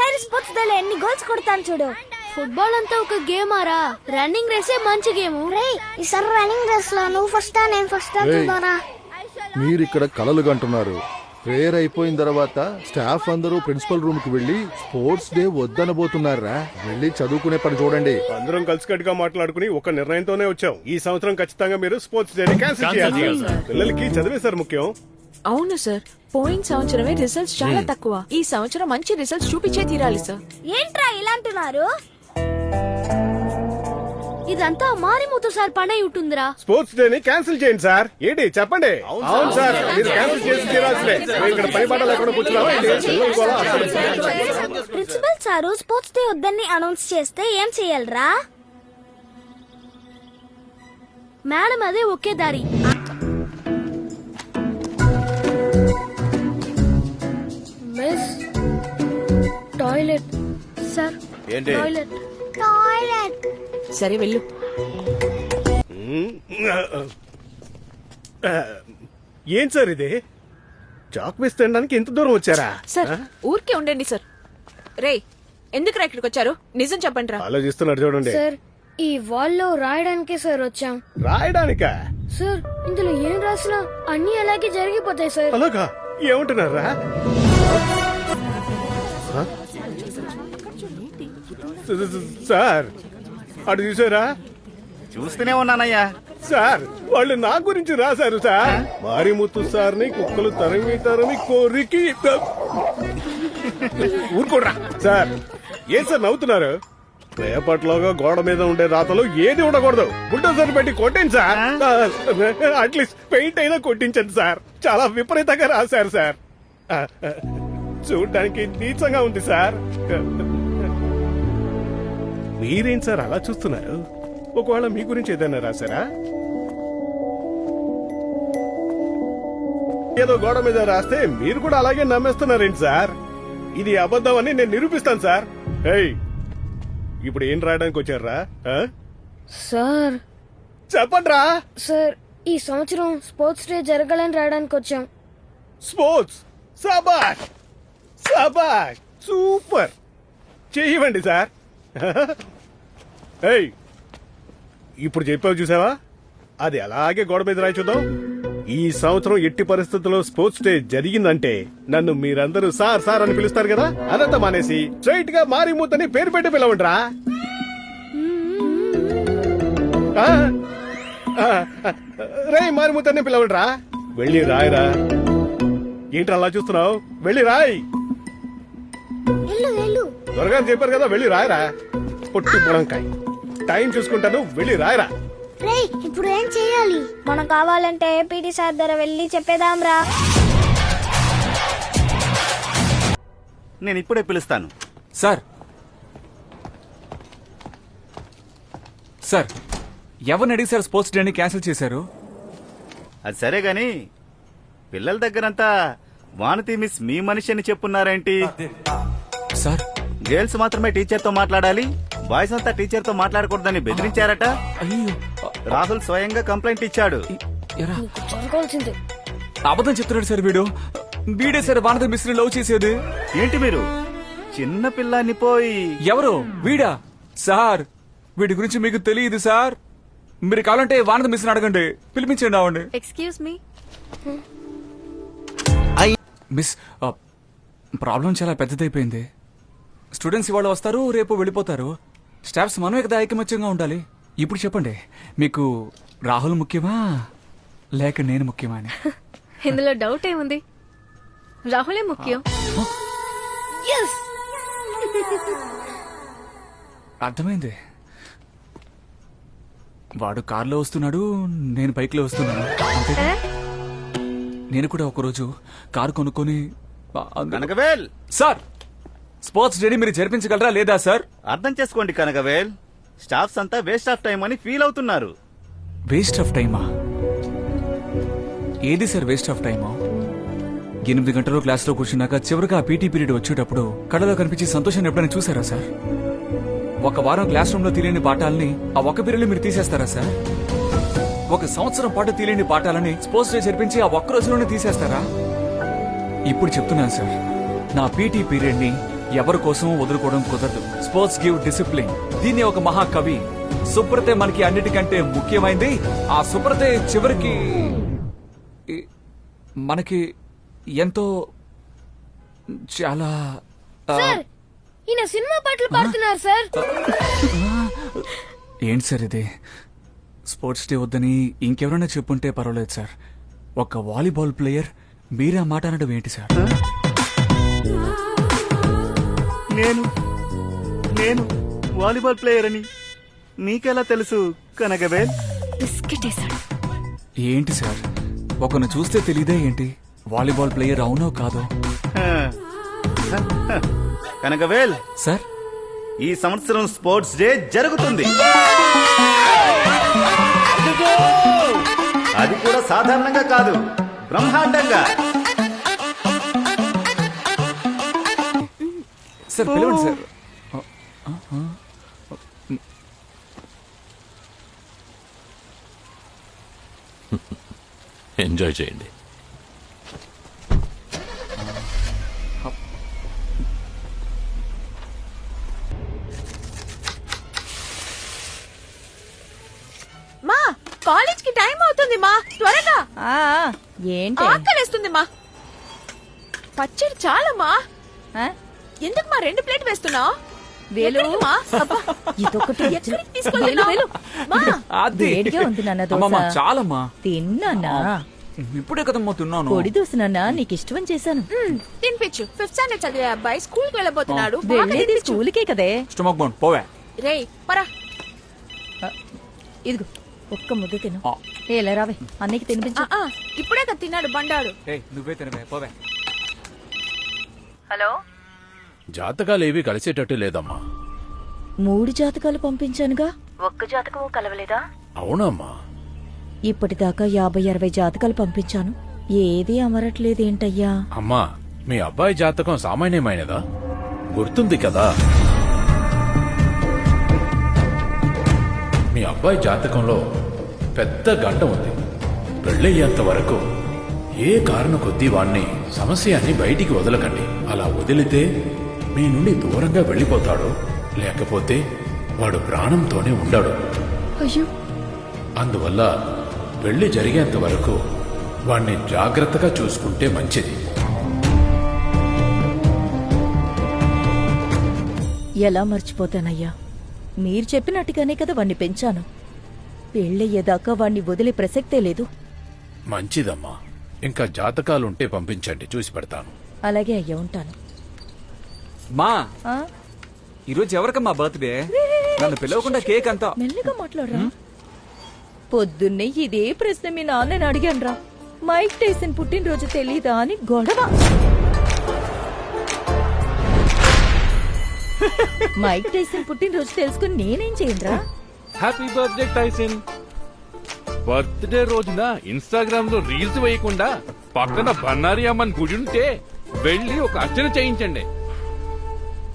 ఈసారి sports day ఎన్ని goals కొడతాను చూడు. ఫుట్బాల్ అంతా ఒక గేమ్ ఆరా? రన్నింగ్ రేసే మంచి గేమ్. రే ఈసారి రన్నింగ్ రేస్లో నువ్వు ఫస్ట్ నేను ఫస్ట్ రేయ్. చూద్దారా. మీరు ఇక్కడ కలలు కంటున్నారు. ప్రేయర్ అయిపోయిన తర్వాత స్టాఫ్ అందరూ ప్రిన్సిపల్ రూమ్కి వెళ్ళి స్పోర్ట్స్ డే వద్దనబోతున్నారా? వెళ్ళి చదువుకునే పని చూడండి. అందరం కలిసికట్టుగా మాట్లాడుకుని ఒక నిర్ణయంతోనే వచ్చాం. ఈ సంవత్సరం ఖచ్చితంగా మీరు స్పోర్ట్స్ డే క్యాన్సిల్ చేయాలి. పిల్లలకి చదివే సార్ ముఖ్యం. అవును సార్ పోయిన సంవత్సరమే రిజల్ట్స్ చాలా తక్కువ. ఈ సంవత్సరం మంచి రిజల్ట్స్ చూపించే తీరాలి సార్ ఏంట్రా ఇలా అంటున్నారు ఇదంతా మారిమూతు సార్ పని అయి ఉంటుందిరా. స్పోర్ట్స్ డే ని క్యాన్సిల్ చేయండి సార్ ఏంటి? చెప్పండి. అవును సార్ మీరు క్యాన్సిల్ చేసి తీరాల్సిందే. మేము ఇక్కడ పని పాట లేకుండా కూర్చున్నావా ఏంటి? పిల్లలు కూడా అక్కడ ప్రిన్సిపల్ సారు స్పోర్ట్స్ డే వద్దని అనౌన్స్ చేస్తే ఏం చెయ్యాలరా మేడం అదే ఒకే దారి. ఏంటి? టాయిలెట్ టాయిలెట్ సరే వెళ్ళు. ఏం సార్ ఇది? చాక్ వేసి తినడానికి ఎంత దూరం వచ్చారా? సార్ ఊరికే ఉండండి సార్. రే ఎందుకు ఇక్కడికి వచ్చారు? నిజం చెప్పండి రా ఆలోచిస్తున్నారు చూడండి. సార్ ఈ వాల్లో రాయడానికే సార్ వచ్చాం. రాయడానికా? సార్ ఇందులో ఏం రాసినా అన్ని అలాగే జరిగిపోతాయి సార్. అలాగా? ఏమంటున్నారా? సార్. అటు చూసారా? చూస్తూనే ఉన్నానయ్యా. సార్ వాళ్ళు నా గురించి రాశారు సార్. మారిముత్తు సార్ని కుక్కలు తరిమి తరిమి కోరికి ఊరుకోడ్రా. సార్ ఏం సార్ నవ్వుతున్నారు? రేపట్లోగా గోడ మీద ఉండే రాతలు ఏది ఉండకూడదు. బుల్డోజర్ పెట్టి కొట్టండి సార్. అట్లీస్ట్ పెయింట్ అయినా కొట్టించండి సార్. చాలా విపరీతంగా రాశారు సార్. చూడడానికి నీచంగా ఉంది సార్. మీరేం సార్ అలా చూస్తున్నారు? ఒకవేళ మీ గురించి ఏదైనా రాశారా? ఏదో గోడ మీద రాస్తే మీరు కూడా అలాగే నమ్మేస్తున్నారేంటి సార్? ఇది అబద్ధం అని నేను నిరూపిస్తాను సార్. ఏయ్ ఇప్పుడు ఏం రాయడానికి వచ్చారా? సార్. చెప్పండ్రా. సార్ ఈ సంవత్సరం స్పోర్ట్స్ డే జరగాలని రాయడానికి వచ్చాం. స్పోర్ట్స్? సబాష్! సబాష్! సూపర్! చేయవండి సార్. ఏయ్ ఇప్పుడు చెప్పావు చూసావా? అది అలాగే గోడ మీద రాయి చూద్దాం. ఈ సంవత్సరం ఎట్టి పరిస్థితుల్లో స్పోర్ట్స్ డే జరిగిందంటే నన్ను మీరందరూ సార్ సార్ అని పిలుస్తారు కదా? అదంతా మానేసి స్ట్రైట్గా మారిమూతని పేరు పెట్టి పిలవండిరా. ఆ? ఆ, రే మారిమూతని పిలవండిరా. వెళ్ళి రాయరా. ఏంటి అలా చూస్తున్నావు? వెళ్ళి రాయ్. వెళ్ళు వెళ్ళు. త్వరగా అని చెప్పారు కదా వెళ్ళి రాయరా. పొట్టు పొడంకాయ్ టైం చూసుకుంటాను వెళ్ళి రాయరా. రే ఇప్పుడు ఏం చేయాలి? మనం కావాలంటే పీటీ సార్ దగ్గర వెళ్ళి చెప్పేదాం రా నేను ఇప్పుడే పిలుస్తాను. సార్. సార్ ఎవరిని అడిగి సార్ స్పోర్ట్స్ డేని క్యాన్సిల్ చేశారు? అది సరే గాని పిల్లల దగ్గరంతా వానతి మిస్ మీ మనిషి అని చెప్పున్నారేంటి? సార్. గర్ల్స్ మాత్రమే టీచర్తో మాట్లాడాలి బాయ్స్ అంతా టీచర్తో మాట్లాడకూడదని బెదిరించారట? అయ్యో. రాహుల్ స్వయంగా కంప్లైంట్ ఇచ్చాడు. అబద్ధం చెప్తున్నాడు సార్ వీడు. వీడే సార్ వానద మిస్ని లవ్ చేసేది. ఏంటి మీరు? చిన్న పిల్లాన్ని పోయి. ఎవరు? వీడా? సార్ వీడి గురించి మీకు తెలియదు సార్. మీరు కావాలంటే వానద మిస్ని అడగండి. పిలిపించండి అవ్వండి ఎక్స్క్యూజ్ మీ మిస్ ప్రాబ్లం చాలా పెద్దదైపోయింది. స్టూడెంట్స్ ఇవాళ వస్తారు రేపు వెళ్ళిపోతారు. స్టాఫ్స్ మనమే కదా ఐకమత్యంగా ఉండాలి. ఇప్పుడు చెప్పండి మీకు రాహుల్ ముఖ్యమా? లేక నేను ముఖ్యమా అని? ఇందులో డౌట్ ఏముంది? రాహులే ముఖ్యం. అర్థమైంది. వాడు కారులో వస్తున్నాడు నేను బైక్లో వస్తున్నాను. నేను కూడా ఒకరోజు కారు కొనుక్కొని సార్ స్పోర్ట్స్ డేని మీరు జరిపించగలరా లేదా సార్? అర్థం చేసుకోండి కనకవేల్. స్టాఫ్స్ అంతా వేస్ట్ ఆఫ్ టైం అని ఫీల్ అవుతున్నారు. వేస్ట్ ఆఫ్ టైమా? ఏది సార్ వేస్ట్ ఆఫ్ టైమా? ఎనిమిది గంటలు క్లాస్లో కూర్చున్నాక చివరిగా ఆ పీటీ పీరియడ్ వచ్చేటప్పుడు కళ్ళలో కనిపించే సంతోషాన్ని ఎప్పుడైనా చూసారా సార్? ఒక వారం క్లాస్ రూమ్లో తెలియని పాఠాలని ఆ ఒక్క పీరియడ్ మీరు తీసేస్తారా సార్? ఒక సంవత్సరం పాటు తెలియని పాఠాలని స్పోర్ట్స్ డే జరిపించి ఆ ఒక్క రోజులోనే తీసేస్తారా? ఇప్పుడు చెప్తున్నాను సార్ నా పీటీ పీరియడ్ని ఎవరి కోసం వదులుకోవడం కుదరదు. స్పోర్ట్స్ గివ్ డిసిప్లిన్ దీన్ని ఒక మహాకవి. శుభ్రతే మనకి అన్నిటికంటే ముఖ్యమైంది. ఆ శుభ్రతే చివరికి మనకి ఎంతో చాలా ఈయన సినిమా పాటలు పాడుతున్నారు సార్. ఏంటి సార్ ఇది? స్పోర్ట్స్ డే వద్దని ఇంకెవరైనా చెప్పుంటే పర్వాలేదు సార్. ఒక వాలీబాల్ ప్లేయర్ మీరే మాట అనడం ఏంటి సార్? నేను నేను వాలీబాల్ ప్లేయర్ అని నీకెలా తెలుసు కనగవేల్ బిస్కెట్ ఏంటి సార్? ఒకరిని చూస్తే తెలియదే ఏంటి? వాలీబాల్ ప్లేయర్ అవునో కాదో. కనగవేల్ సార్? ఈ సంవత్సరం స్పోర్ట్స్ డే జరుగుతుంది. అది కూడా సాధారణంగా కాదు బ్రహ్మాండంగా. సార్ పిలవండి సార్. ఎంజాయ్ చేయండి. మా కాలేజ్కి టైం అవుతుంది మా త్వరగా. ఆ, ఏంటి? ఆకలేస్తుంది మా. పచ్చడి చాలు మా. ఆ? ఎందుకు మా రెండు ప్లేట్ వేస్తున్నావు వేలు. మా? ఇదొకటి వేడిగా ఉంది నాన్న దోశ. చాలమ్మా. తిన్నానా? ఇప్పుడే కదమ్మా తిన్నాను. పొడి దోశ నాన్న నీకు ఇష్టం చేశాను. తినిపించు. ఫిఫ్త్ స్టాండర్డ్ చదివే అబ్బాయి స్కూల్కి వెళ్ళబోతున్నాడు బాగా వెళ్ళేది తినిపించు. స్కూల్కే కదే. స్టమక్ బౌండ్ పోవే. రేయ్ పరా. ఇదిగో ఒక్క ముద్ద తిను. ఆ. ఏ, ఇలా రావే. అన్నయ్యకి తినిపించు. ఆ, ఆ, ఇప్పుడే కదా తిన్నాడు బండాడు ఏయ్ నువ్వే తినవే పోవే. హలో? జాతకాలేవి కలిసేటట్టు లేదమ్మా. మూడు జాతకాలు పంపించానుగా? ఒక్క జాతకం కలవలేదా? అవునమ్మా. ఇప్పటిదాకా యాభై అరవై జాతకాలు పంపించాను. ఏది అమరట్లేదేంటయ్యా? అమ్మా మీ అబ్బాయి జాతకం సామాన్యమైనదా? గుర్తుంది కదా? మీ అబ్బాయి జాతకంలో పెద్ద గంట ఉంది. పెళ్ళయ్యేంత వరకు ఏ కారణం కొద్దీ వాణ్ణి సమస్యని బయటికి వదలకండి. అలా వదిలితే మీ నుండి దూరంగా వెళ్ళిపోతాడు. లేకపోతే వాడు ప్రాణంతోనే ఉండడు. అయ్యో. అందువల్ల పెళ్ళి జరిగేంత వరకు వాణ్ణి జాగ్రత్తగా చూసుకుంటే మంచిది. ఎలా మర్చిపోతానయ్యా? మీరు చెప్పినట్టుగానే కదా వాణ్ణి పెంచాను. పెళ్ళయ్యేదాకా వాణ్ణి వదిలే ప్రసక్తే లేదు. మంచిదమ్మా. ఇంకా జాతకాలుంటే పంపించండి చూసి పెడతాను. అలాగే అయ్యా ఉంటాను. మా ఆ? ఈరోజు ఎవరికమ్మా బర్త్డే? నన్ను పిలవకుండా కేక్ అంతా. మెల్లగా మాట్లాడరా? పొద్దున్నే ఇదే ప్రశ్న మీ నాన్నని అడిగానురా మైక్ టైసన్ పుట్టినరోజు తెలీదా అని గొడవ. మైక్ టైసన్ పుట్టినరోజు తెలుసుకుని నేనేం చేయండిరా హ్యాపీ బర్త్డే టైసన్ బర్త్డే రోజున ఇన్స్టాగ్రామ్లో రీల్స్ వేయకుండా పక్కన బన్నారి అమ్మన్ గుడి ఉంటే వెళ్ళి ఒక అర్చన చేయించండి.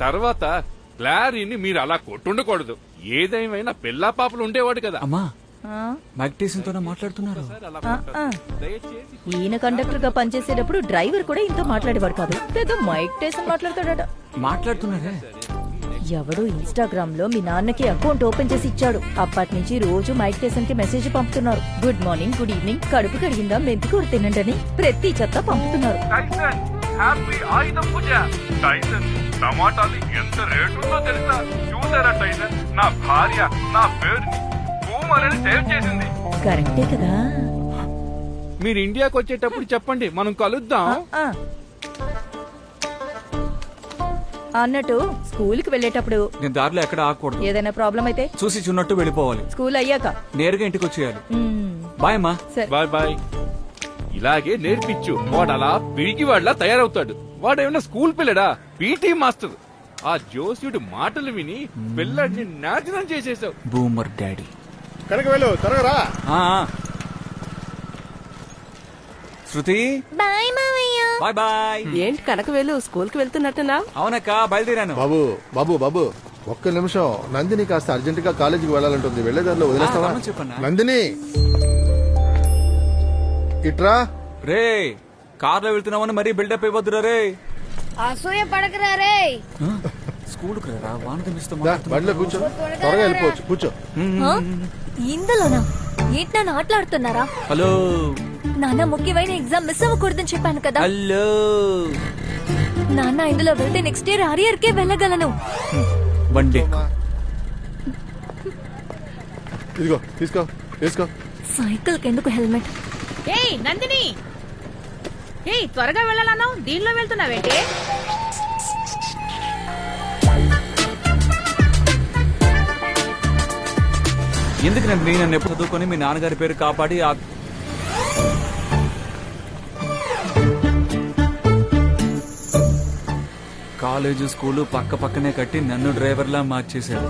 తర్వాత క్లారీని మీరు అలా కొట్టుండకూడదు. ఏదేమైనా పిల్లా పాపలు ఉండేవాడు కదా. అమ్మా ఆ? మైక్ టేసన్ తోనే మాట్లాడుతున్నారు. దయచేసి ఈయన కండక్టర్గా పనిచేసేటప్పుడు డ్రైవర్ కూడా ఇంత మాట్లాడేవాడు కాదు. లేదా మైక్ టైసన్ మాట్లాడతాడట. మాట్లాడుతున్నారే? ఎవడో ఇన్స్టాగ్రామ్లో మీ నాన్నకి అకౌంట్ ఓపెన్ చేసి ఇచ్చాడు. అప్పటి నుంచి రోజు మైక్ టైసన్కి మెసేజ్ పంపుతున్నారు. Good morning good evening. కడుపు కడిగిందా? మెంతి కూర తినండి అని ప్రతి చెత్త పంపుతున్నారు. హ్యాపీ ఆయుధ పూజ. టైసన్ టమాటాలు ఎంత రేటు ఉందో తెలుసా? చూసారా టైసన్? నా భార్య నా పేరుని భూమలని సేవ్ చేసింది. కరెక్టే కదా. మీరు ఇండియాకి వచ్చేటప్పుడు చెప్పండి మనం కలుద్దాం. ఆ. అన్నట్టు స్కూల్కి వెళ్ళేటప్పుడు నేను దారిలో ఎక్కడ ఆగకూడదు. ఏదైనా ప్రాబ్లం అయితే చూసి చున్నట్టు వెళ్ళిపోవాలి. స్కూల్ అయ్యాక. నేరుగా ఇంటికి వచ్చేయాలి. బాయ్ అమ్మా. సరే. Bye bye. ఇలాగే నేర్పించు. వాడు అలా పిరికి వాళ్ళ తయారవుతాడు. వాడేమన్నా స్కూల్ పిల్లడా? PT master. ఆ జోస్యుడి మాటలు విని పిల్లడిని నాశనం చేసేసావు బూమర్ డాడీ. కనుక వెళ్ళు త్వరగా రా. ఆ, ఆ. శృతి? బాయ్ మావయ్య. Bye bye. ఏంటి కనకవేలు స్కూల్కి వెళ్తున్నట్టున్నా అవునక్క బయలుదేరాను. బాబు బాబు బాబు. ఒక్క నిమిషం. నందిని కాస్త అర్జెంట్గా కాలేజీకి వెళ్ళాలంటుంది. వెళ్ళేదారిలో వదిలేస్తావా? ఆ, రమ్మని చెప్పన్నా. నందిని! ఇట్రా. రే కార్లో వెళ్తున్నామని మరీ బిల్డప్ అయిపోతురా రే. అసూయ పడకరా రే. ఆ? స్కూల్కి రా వాన కనిపిస్తూ దా, బండిలో కూర్చో. త్వరగా వెళ్ళిపోవచ్చు. కూర్చో. ఇందులోనా? ఏంటి నన్ను ఆటలాడుతున్నారా? హలో. నాన్న ముఖ్యమైన ఎగ్జామ్ మిస్ అవ్వకూడదని చెప్పాను కదా. హలో. నాన్న ఇందులో వెళ్తే నెక్స్ట్ ఇయర్ అరియర్ కే వెళ్ళగలను బండి ఇదిగో తీసుకో తీసుకో. సైకిల్ కెందుకు హెల్మెట్? ఏయ్ నందిని! ఏయ్ త్వరగా వెళ్ళాలన్నావు? దీనిలో వెళ్తున్నావేంటి? ఎందుకు నేను నన్ను ఎప్పుడు చదువుకొని మీ నాన్నగారి పేరు కాపాడి ఆ కాలేజ్ స్కూలు పక్క పక్కనే కట్టి నన్ను డ్రైవర్లా మార్చేశాడు